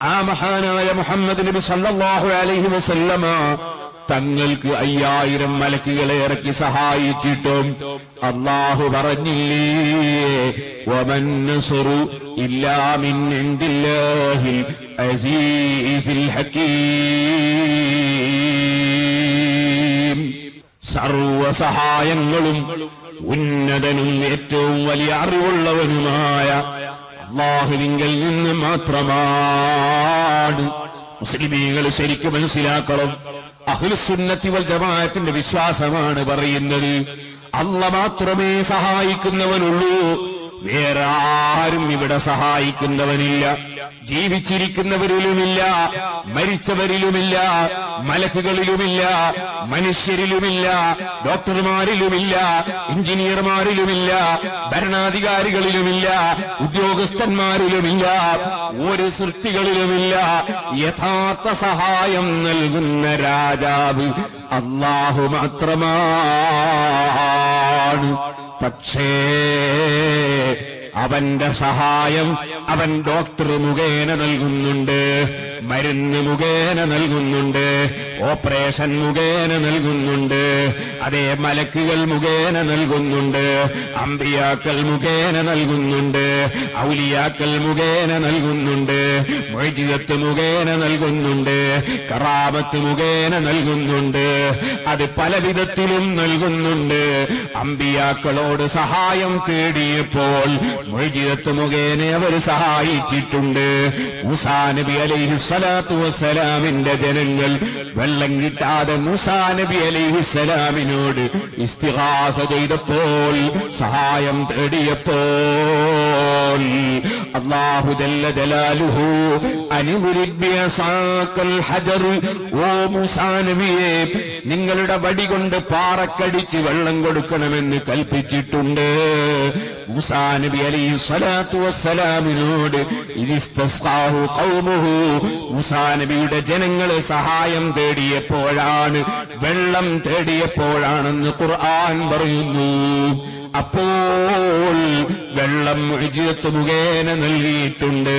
ആ മഹാനായ മുഹമ്മദ് നബി സല്ലല്ലാഹു അലൈഹി വസല്ലമ തങ്ങൾക്ക് അയ്യായിരം മലക്കുകളെ ഇറക്കി സഹായിച്ചിട്ടും അള്ളാഹു പറഞ്ഞില്ലേ സർവസഹായങ്ങളും ഉന്നതനും ഏറ്റവും വലിയ അറിവുള്ളവനുമായ അള്ളാഹുവിങ്കൽ നിന്ന് മാത്രമാണ്. മുസ്ലിമീങ്ങൾ ശരിക്കും മനസ്സിലാക്കണം. അഹുൽസുന്നത്തി വൽ ജമാഅത്തിന്റെ വിശ്വാസമാണ് പറയുന്നത്. അല്ല മാത്രമേ സഹായിക്കുന്നവനുള്ളൂ. വേറെ ആരും ഇവിടെ സഹായിക്കുന്നവനില്ല ജീവിച്ചിരിക്കുന്നവരിലുമില്ല. മരിച്ചവരിലുമില്ല. മലക്കുകളിലുമില്ല. മനുഷ്യരിലുമില്ല. ഡോക്ടർമാരിലുമില്ല. എഞ്ചിനീയർമാരിലുമില്ല. ഭരണാധികാരികളിലുമില്ല. ഉദ്യോഗസ്ഥന്മാരിലുമില്ല. ഒരു സൃഷ്ടികളിലുമില്ല. യഥാർത്ഥ സഹായം നൽകുന്ന രാജാവ് അള്ളാഹു മാത്രമാണ്. പക്ഷേ അവന്റെ സഹായം അവൻ ഡോക്ടർ മുഖേന നൽകുന്നുണ്ട് മരുന്ന് മുഖേന നൽകുന്നുണ്ട് ഓപ്പറേഷൻ മുഖേന നൽകുന്നുണ്ട് അതേ മലക്കുകൾ മുഖേന നൽകുന്നുണ്ട് അമ്പിയാക്കൾ മുഖേന നൽകുന്നുണ്ട് ഔലിയാക്കൾ മുഖേന നൽകുന്നുണ്ട് മൊയ്ജിതത്ത് മുഖേന നൽകുന്നുണ്ട് കറാമത്ത് മുഖേന നൽകുന്നുണ്ട് അത് പല വിധത്തിലും നൽകുന്നുണ്ട്. അമ്പിയാക്കളോട് സഹായം തേടിയപ്പോൾ മൊയ്ജിതത്ത് മുഖേന അവർ സഹായിച്ചിട്ടുണ്ട്. മൂസാ നബി അലൈഹി സ്വലാത്തു വസ്സലാമിന്റെ ജനങ്ങൾ വെള്ളം കിട്ടാതെ മൂസാ നബി അലൈഹി സ്വലാമിനോട് ഇസ്തിഹാസ ചെയ്തപ്പോൾ സഹായം തേടിയപ്പോൾ അള്ളാഹു ജല്ല ജലാലുഹു ഓ മൂസാ നബിയെ നിങ്ങളുടെ വടി കൊണ്ട് പാറക്കടിച്ച് വെള്ളം കൊടുക്കണമെന്ന് കൽപ്പിച്ചിട്ടുണ്ട്. മൂസാ നബി നബിയുടെ ജനങ്ങളെ സഹായം തേടിയപ്പോഴാണ് വെള്ളം തേടിയപ്പോഴാണെന്ന് ഖുർആൻ പറയുന്നു. അപ്പോൾ വെള്ളം മുഴുജിയത്ത് മുഖേന നൽകിയിട്ടുണ്ട്.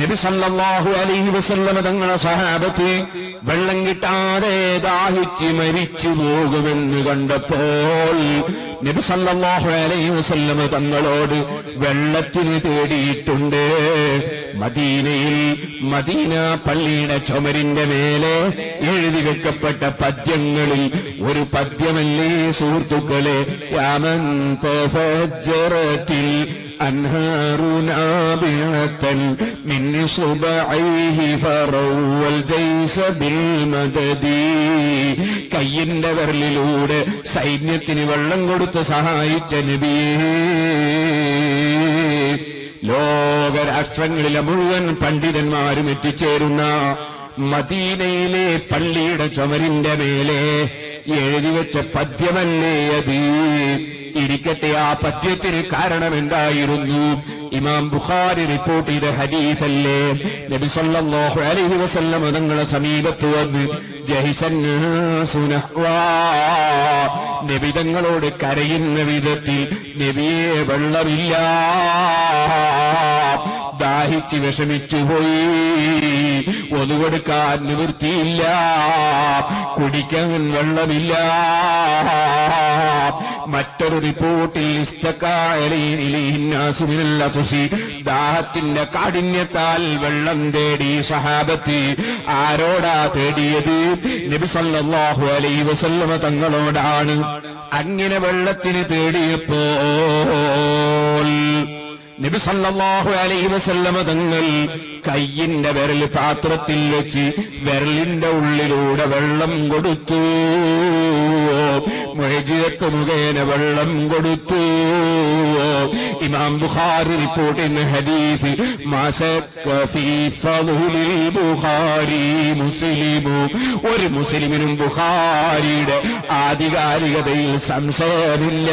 നബി സല്ലല്ലാഹു അലൈഹി വസല്ലമ തങ്ങളെ സഹാബത്ത് വെള്ളം കിട്ടാതെ ദാഹിച്ച് മരിച്ചു പോകുമെന്ന് കണ്ടപ്പോൾ നബി സല്ലല്ലാഹു അലൈഹി വസല്ലമ തങ്ങളോട് വെള്ളത്തിന് തേടിയിട്ടുണ്ട് മദീനയിൽ മദീന പള്ളിയുടെ ചുമരിന്റെ മേലെ എഴുതി വെക്കപ്പെട്ട പദ്യങ്ങളിൽ ഒരു പദ്യമല്ലേ സുഹൃത്തുക്കളെ യാമന്തഫജ്ജറത്തിൽ أنهار نابعة من صبعيه فروى الجيش بالمدد കയ്യിന്റെ വിരലിലൂടെ സൈന്യത്തിന് വെള്ളം കൊടുത്ത് സഹായിച്ച നബിയേ ലോകരാഷ്ട്രങ്ങളിലെ മുഴുവൻ പണ്ഡിതന്മാരും എത്തിച്ചേരുന്ന മദീനയിലെ പള്ളിയുടെ ചുമരിന്റെ മേലെ എഴുതിവെച്ച പദ്യമല്ലേ അത്? ഇരിക്കട്ടെ ആ പദ്യത്തിന് കാരണം എന്തായിരുന്നു ഇമാം ബുഖാരി റിപ്പോർട്ട് ചെയ്ത ഹദീസല്ലേ? നബി സല്ലല്ലാഹു അലൈഹി വസല്ലം തങ്ങളുടെ സമീപത്ത് വന്ന് നബിതങ്ങളോട് കരയുന്ന വിധത്തിൽ നബിയെ വെള്ളമില്ല. ദാഹിച്ച് വിഷമിച്ചു പോയി ഒതുകൊടുക്കാൻ നിവൃത്തിയില്ല. കുടിക്കാൻ വെള്ളമില്ല. മറ്റൊരു റിപ്പോർട്ടിൽ ഇഷ്ടക്കാരി ദാഹത്തിന്റെ കാഠിന്യത്താൽ വെള്ളം തേടി സഹാബത്തി ആരോടാ തേടിയത്? നബി സല്ലല്ലാഹു അലൈഹി വസല്ലമ തങ്ങളോടാണ്. അങ്ങനെ വെള്ളത്തിന് തേടിയപ്പോൾ നബി സല്ലല്ലാഹു അലൈഹി വസല്ലമ തങ്ങൾ കയ്യിന്റെ വിരൽ പാത്രത്തിൽ വെച്ച് വിരലിന്റെ ഉള്ളിലൂടെ വെള്ളം കൊടുത്തു. മുഴജിയത്ത് മുഖേന വെള്ളം കൊടുത്തു. ഇമാം ബുഖാരി റിപ്പോർട്ട് ചെയ്യുന്ന ഹദീസ് ബുഖാരി മുസ്ലിമു. ഒരു മുസ്ലിമിനും ബുഖാരിയുടെ ആധികാരികതയിൽ സംശയമില്ല.